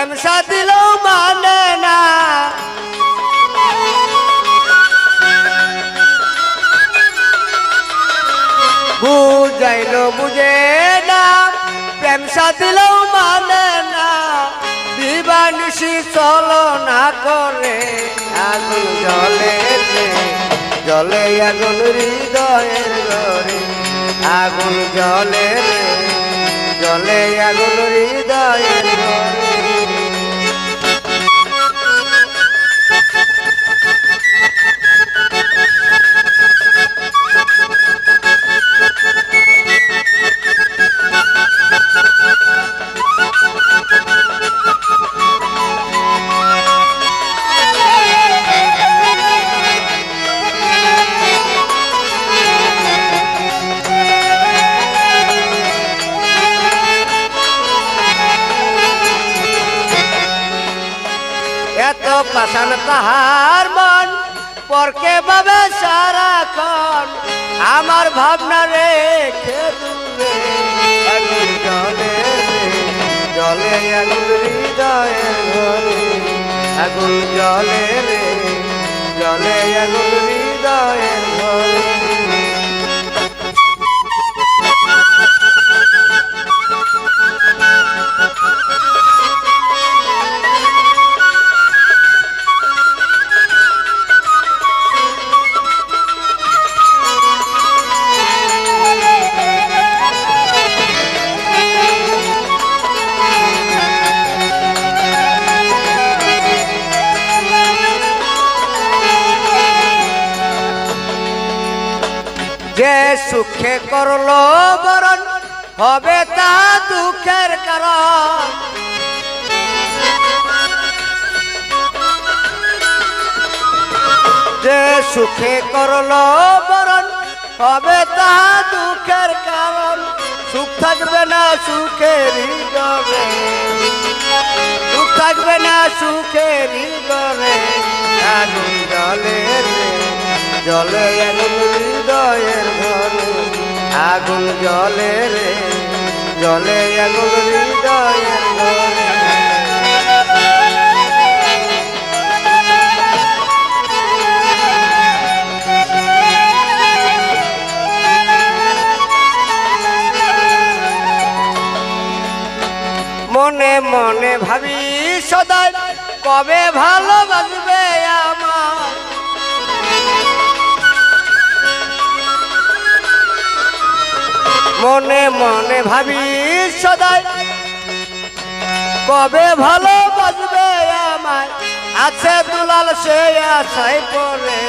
প্রেমসা দিলেও মানে না। বুঝাইল, বুঝে না। প্রেমসা দিলেও মানে না। দিবানিসি চলো না করে। আগুন জলে জলে আগুন হৃদয়ের ঘরে। আগুন জলে জলে আগুন হৃদয়ের পাশান তাহার মন পরকে ভাবে সারাক্ষণ আমার ভাবনা জলে রে, জলে ঘরে আগুন জলে রে জলে আগুন হৃদয়ের যে সুখে করল বরণ, হবে তা দুঃখের কারণ। যে সুখে করল বরণ, হবে তা দুঃখের কারণ। সুখ থাকবে না সুখের সুখ থাকবে না সুখের জলে হৃদয়ের ঘরে আগুন জলে রে। জলে আগুন হৃদয়ের ঘরে মনে মনে ভাবি সদাই, কবে ভালোবাসবে মনে মনে ভাবি সদাই। কবে ভালো ভালোবাসবে আমায়? আছে দুলাল সে আশায় পড়ে।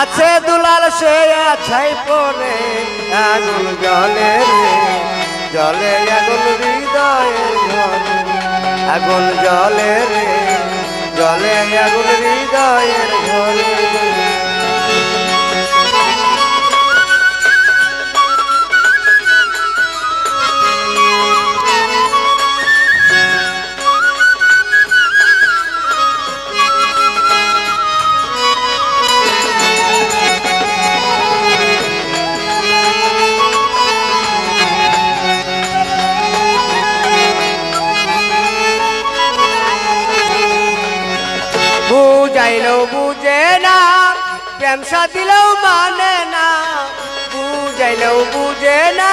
আছে দুলাল সে আছাই পরে আগুন জলে জলে আগুন হৃদয়ের ঘরে। আগুন জলে রে জলে আগুন হৃদয়ের বুঝাইলেও বুঝে না প্রেমসা দিলেও মানে না বুঝাইলেও বুঝে না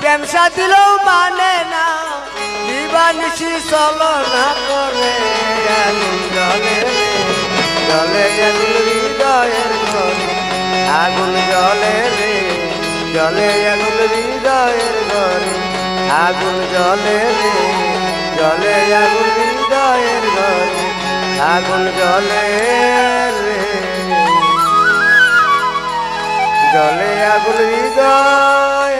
প্রেমসা দিলেও মানে না দিবানিসি চলো না করে জলে হৃদয়ের ঘরে আগুন জলে রে, জলে আগুন হৃদয়ের ঘরে আগুন জলে রে, জলে আগুন আগুন জলে রে। জলে আগুন হৃদয়